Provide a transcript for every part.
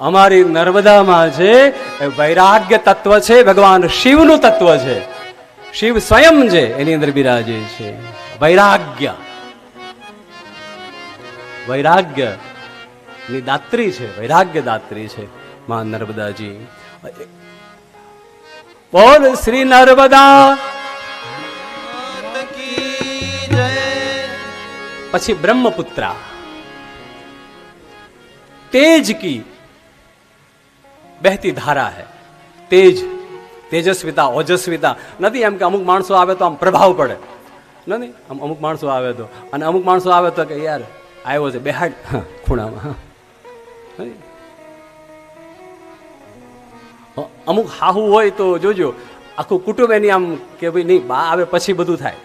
અમારી નર્મદામાં છે વૈરાગ્ય તત્વ છે, ભગવાન શિવનું તત્વ છે. શિવ સ્વયં છે એની અંદર બિરાજે છે. વૈરાગ્ય. વૈરાગ્યની દાત્રી છે, વૈરાગ્ય દાત્રી છે, માં નર્મદાજી. બોલ શ્રી નર્મદા. પછી બ્રહ્મપુત્રા. તેજ કી બહેતી ધારા હે. તેજ, તેજસ્વિતા, ઓજસ્વિતા. નથી એમ કે અમુક માણસો આવે તો આમ પ્રભાવ પડે. નથી, આમ અમુક માણસો આવે તો. અને અમુક માણસો આવે તો કે યાર, આવ્યો છે, બેહાડ. ખૂણામાં અમુક હાહુ હોય તો જોજો, આખું કુટુંબ એની આમ કે ભાઈ નહીં, બા આવે પછી બધું થાય.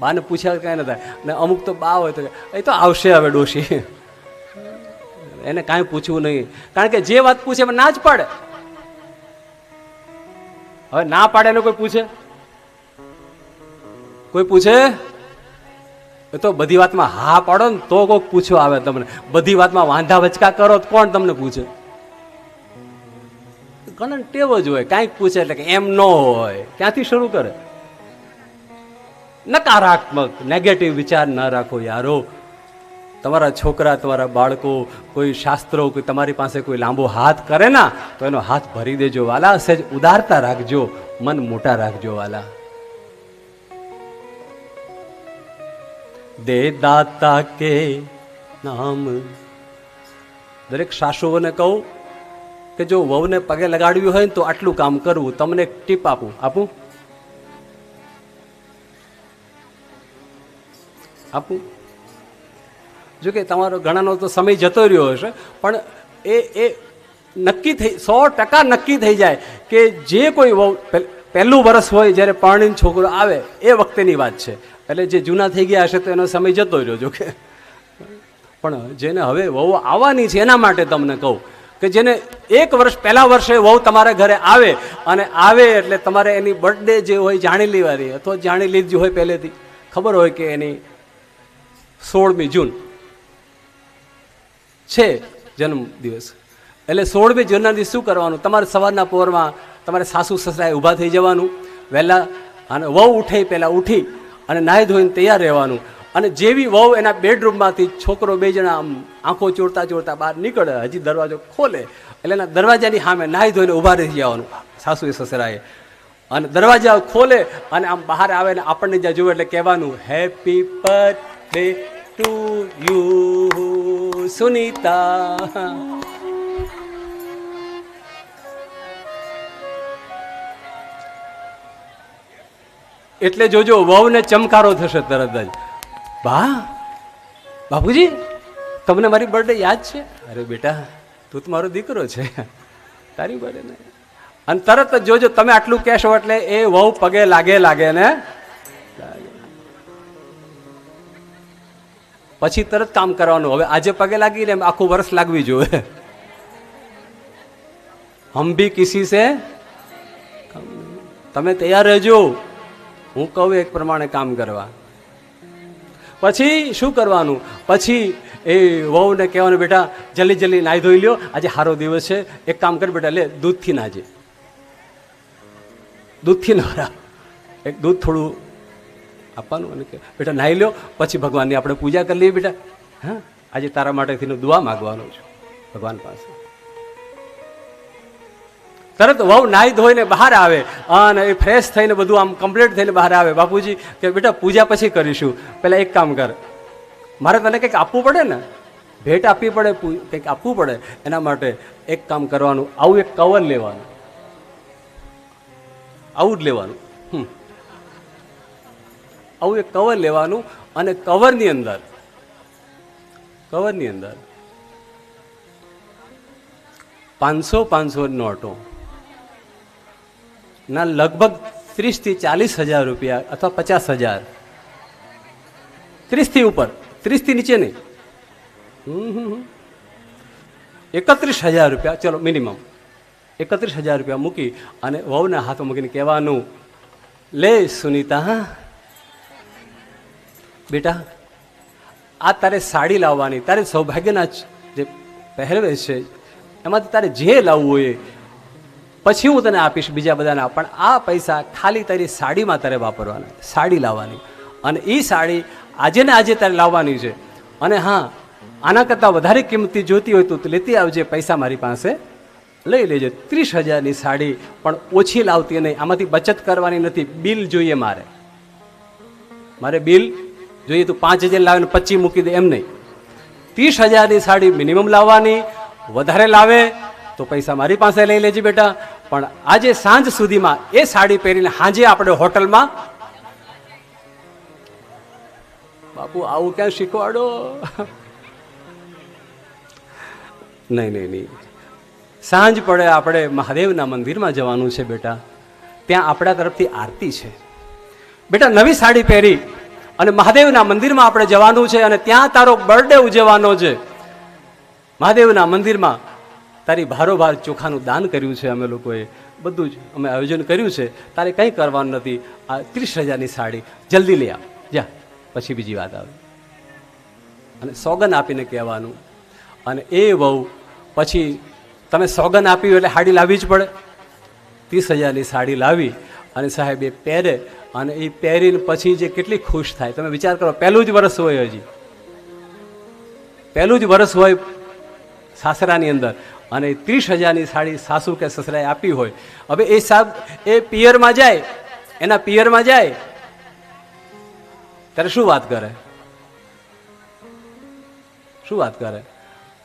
બાને પૂછ્યા કાંઈ ન થાય. અને અમુક તો બા હોય તો એ તો આવશે હવે ડોશી. એને કાંઈ પૂછવું નહીં. કારણ કે જે વાત પૂછે એમાં ના જ પાડે. હવે ના પાડે એને કોઈ પૂછે? કોઈ પૂછે? એ તો બધી વાતમાં હા પાડો ને તો કોઈક પૂછો આવે તમને. બધી વાતમાં વાંધા વચકા કરો તો કોણ તમને પૂછે? ઘણા ટેવ જ હોય. કાંઈક પૂછે એટલે કે એમ ન હોય. ક્યાંથી શરૂ કરે? નકારાત્મક નેગેટિવ વિચાર ન રાખો યારો. તમારા છોકરા, તમારા બાળકો કોઈ શાસ્ત્રો, કોઈ તમારી પાસે કોઈ લાંબો હાથ કરે ના, તો એનો હાથ ભરી દેજો વાલા. સહેજ ઉદારતા રાખજો, મન મોટા રાખજો વાલા. દે દાતા કે નામ. દરેક સાસુઓને કહું કે જો વહુને પગે લગાડ્યું હોય ને તો આટલું કામ કરવું, તમને ટીપ આપું. આપું? આપું? જો કે તમારો ઘણાનો તો સમય જતો રહ્યો હશે, પણ એ એ નક્કી થઈ, સો ટકા નક્કી થઈ જાય કે જે કોઈ વહુ પહેલું વરસ હોય જ્યારે પરણીને છોકરો આવે, એ વખતેની વાત છે. એટલે જે જૂના થઈ ગયા હશે તો એનો સમય જતો રહ્યો, જો કે. પણ જેને હવે વહુ આવવાની છે, એના માટે તમને કહું કે જેને એક વર્ષ, પહેલા વર્ષે વહુ તમારા ઘરે આવે અને આવે એટલે તમારે એની બર્થડે જે હોય જાણી લેવાની, અથવા જાણી લીધી હોય પહેલેથી. ખબર હોય કે એની સોળમી જૂન છે જન્મ દિવસ એટલે સોળમી જૂનના દિવસ શું કરવાનું? તમારે સવારના પોરમાં તમારે સાસુ સસરાએ ઊભા થઈ જવાનું. વહેલા અને વહુ ઉઠે પહેલાં ઉઠી અને નાહી ધોઈને તૈયાર રહેવાનું. અને જેવી વહુ એના બેડરૂમમાંથી છોકરો બે જણા આમ આંખો ચોરતા ચોરતા બહાર નીકળે, હજી દરવાજો ખોલે, એટલે એના દરવાજાની સામે નાહી ધોઈને ઊભા રહી જવાનું સાસુએ સસરાએ. અને દરવાજા ખોલે અને આમ બહાર આવે ને આપણને જ્યાં જોવે એટલે કહેવાનું happy birthday to you Sunita. એટલે જોજો, વહુને ચમકારો થશે તરત જ. બા, બાપુજી, તમને મારી બર્થડે યાદ છે? અરે બેટા, તું તો મારો દીકરો છે. તારી બર્થડે ને. અને તરત જ જોજો, તમે આટલું કહેશો એટલે એ વહુ પગે લાગે લાગે ને પછી તરત કામ કરવાનું. હવે આજે પગે લાગીને આખું વર્ષ લાગવી જોઈએ. હમ ભી કિસી સે? તમે તૈયાર રહેજો. હું કહું એક પ્રમાણે કામ કરવા. પછી શું કરવાનું? પછી એ વહુને કહેવાનું, બેટા, જલ્દી જલ્દી નાહી ધોઈ લ્યો. આજે સારો દિવસ છે. એક કામ કર બેટા, લે, દૂધથી નાજે. દૂધથી નવરા એક દૂધ થોડું આપવાનું અને બેટા, નાહી લો પછી ભગવાનની આપણે પૂજા કરી લઈએ બેટા. હા, આજે તારા માટેથી દુઆ માગવાનો છું, ભગવાન પાસે. તરત વહુ નાહી ધોઈને બહાર આવે અને એ ફ્રેશ થઈને બધું આમ કમ્પ્લીટ થઈને બહાર આવે. બાપુજી કે, બેટા, પૂજા પછી કરીશું. પહેલાં એક કામ કર. મારે તને કંઈક આપવું પડે ને? ભેટ આપવી પડે કંઈક આપવું પડે. એના માટે એક કામ કરવાનું, આવું એક કવર લેવાનું. આવું જ લેવાનું. હમ. આવું એક કવર લેવાનું અને કવરની અંદર કવરની અંદર પાંચસો પાંચસો નોટો ના લગભગ ત્રીસથી ચાલીસ હજાર રૂપિયા અથવા પચાસ હજાર. ત્રીસથી ઉપર, ત્રીસથી નીચે નહીં. એકત્રીસ હજાર રૂપિયા, ચલો મિનિમમ એકત્રીસ હજાર રૂપિયા મૂકી અને વહુના હાથમાં મૂકીને કહેવાનું, લે સુનીતા હા બેટા, આ તારે સાડી લાવવાની, તારે સૌભાગ્યના જ પહેરવેશ છે, એમાંથી તારે જે લાવવું હોય. પછી હું તને આપીશ બીજા બધાના, પણ આ પૈસા ખાલી તારી સાડીમાં તારે વાપરવાના, સાડી લાવવાની. અને એ સાડી આજે ને આજે તારે લાવવાની છે. અને હા, આના કરતાં વધારે કિંમતી જોતી હોય તું લેતી આવજે, પૈસા મારી પાસે. લઈ લેજે, ત્રીસ હજારની સાડી, પણ ઓછી લાવતી નહીં, આમાંથી બચત કરવાની નથી, બિલ જોઈએ મારે. મારે બિલ જોઈએ તું પાંચ હજાર લાવીને પચીસ મૂકી દે એમ નહીં. ત્રીસ હજારની સાડી મિનિમમ લાવવાની, વધારે લાવે તો પૈસા મારી પાસે લઈ લેજે બેટા. પણ આજે સાંજ સુધીમાં એ સાડી પહેરીને સાંજે આપણે હોટલમાં બાપુ, આવું ક્યાં શીખવાડો? નહીં નહીં નહીં. સાંજ પડે આપણે મહાદેવના મંદિરમાં જવાનું છે બેટા. ત્યાં આપણા તરફથી આરતી છે. બેટા, નવી સાડી પહેરી અને મહાદેવના મંદિરમાં આપણે જવાનું છે અને ત્યાં તારો બર્થડે ઉજવવાનો છે. મહાદેવના મંદિરમાં તારી ભારોભાર ચોખાનું દાન કર્યું છે અમે લોકોએ. બધું જ અમે આયોજન કર્યું છે. તારે કંઈ કરવાનું નથી. આ ત્રીસ હજારની સાડી. જલ્દી લઈ આવ. જા. પછી બીજી વાત આવે. અને સોગન આપીને કહેવાનું. અને એ બહુ પછી તમે સોગન આપ્યું એટલે સાડી લાવવી જ પડે. ત્રીસ હજારની સાડી લાવી અને સાહેબ, એ પહેરે અને એ પહેરીને પછી જે કેટલી ખુશ થાય. તમે વિચાર કરો, પહેલું જ વરસ હોય હજી. પહેલું જ વરસ હોય સાસરાની અંદર. અને ત્રીસ હજારની સાડી સાસુ કે સસરાએ આપી હોય. હવે એ સાહેબ એ પિયરમાં જાય, એના પિયરમાં જાય. ત્યારે શું વાત કરે? શું વાત કરે?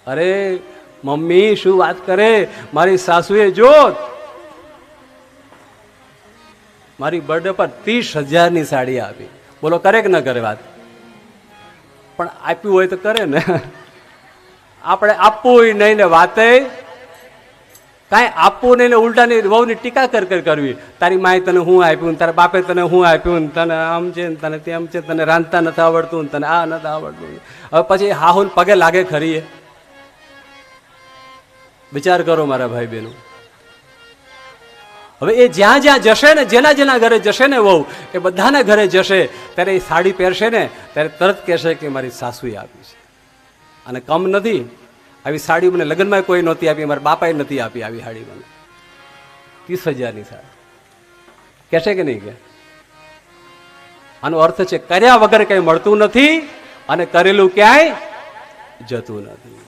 અરે, મમ્મી શું વાત કરે? મારી સાસુએ જોત. મારી બર્થડે પર ત્રીસ હજારની સાડી આપી. બોલો, કરે કે ન કરે વાત? પણ આપ્યું હોય તો કરે ને. આપણે આપવું નહીં ને વાતે. કાંઈ આપવું નહીં ને ઉલટાની વહુની ટીકા કર કર કરવી. તારી માએ તને હું આપ્યું તારા બાપે તને હું આપ્યું ને, તને આમ છે ને, તને તેમ છે તને રાંધતા નથી આવડતું તને આ નથી આવડતું હવે પછી હાહુન પગે લાગે ખરી વિચાર કરો મારા ભાઈ બહેનો હવે એ જ્યાં જ્યાં જશે ને, જેના જેના ઘરે જશે ને વહુ, એ બધાના ઘરે જશે, ત્યારે એ સાડી પહેરશે ને, ત્યારે તરત કહેશે કે મારી સાસુએ આપી છે. અને કમ નથી, આવી સાડી મને લગ્નમાં કોઈ નહોતી આપી, મારા બાપાએ નથી આપી આવી સાડી મને. ત્રીસ હજારની સાડી. કહેશે કે નહીં કે? આનો અર્થ છે, કર્યા વગર કંઈ મળતું નથી અને કરેલું ક્યાંય જતું નથી.